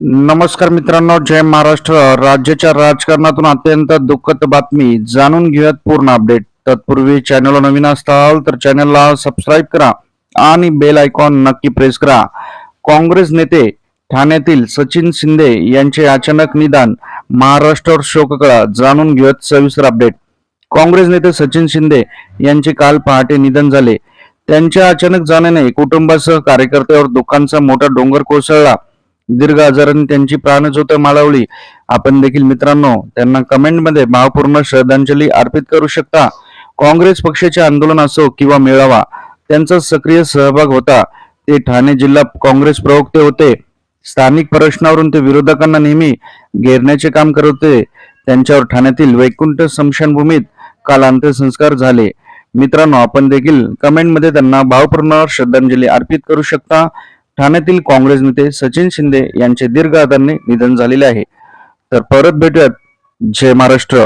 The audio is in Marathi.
नमस्कार मित्रांनो जय महाराष्ट्र. राज्याच्या राजकारणातून अत्यंत दुःखद बातमी. जाणून घेऊयात पूर्ण अपडेट. तत्पूर्वी चॅनलला नवीन असताल तर चॅनलला सबस्क्राईब करा आणि बेल आयकॉन नक्की प्रेस करा. काँग्रेस नेते ठाण्यातील सचिन शिंदे यांचे अचानक निदान महाराष्ट्रावर शोककळा. जाणून घेऊयात सविस्तर अपडेट काँग्रेस नेते सचिन शिंदे यांचे काल पहाटे निधन झाले. त्यांच्या अचानक जाण्याने कुटुंबासह कार्यकर्त्यावर दुःखांचा मोठा डोंगर कोसळला. दीर्घ आजाराने त्यांची प्राणज्योत माळवली आपण देखील मित्रांनो त्यांना कमेंटमध्ये भावपूर्ण श्रद्धांजली अर्पित करू शकता. काँग्रेस पक्षाचे आंदोलन असो किंवा मेळावा त्यांचा सक्रिय सहभाग होता. ते ठाणे जिल्हा काँग्रेस प्रवक्ते होते. स्थानिक प्रश्नावरून ते विरोधकांना नेहमी घेरण्याचे काम करत होते. त्यांच्यावर ठाण्यातील वैकुंठ स्मशानभूमीत काल अंत्यसंस्कार झाले. मित्रांनो आपण देखील कमेंटमध्ये त्यांना भावपूर्ण श्रद्धांजली अर्पित करू शकता. ठाण्यातील काँग्रेस नेते सचिन शिंदे यांचे दीर्घ आजाराने निधन झालेले आहे. तर परत भेटूयात जय महाराष्ट्र.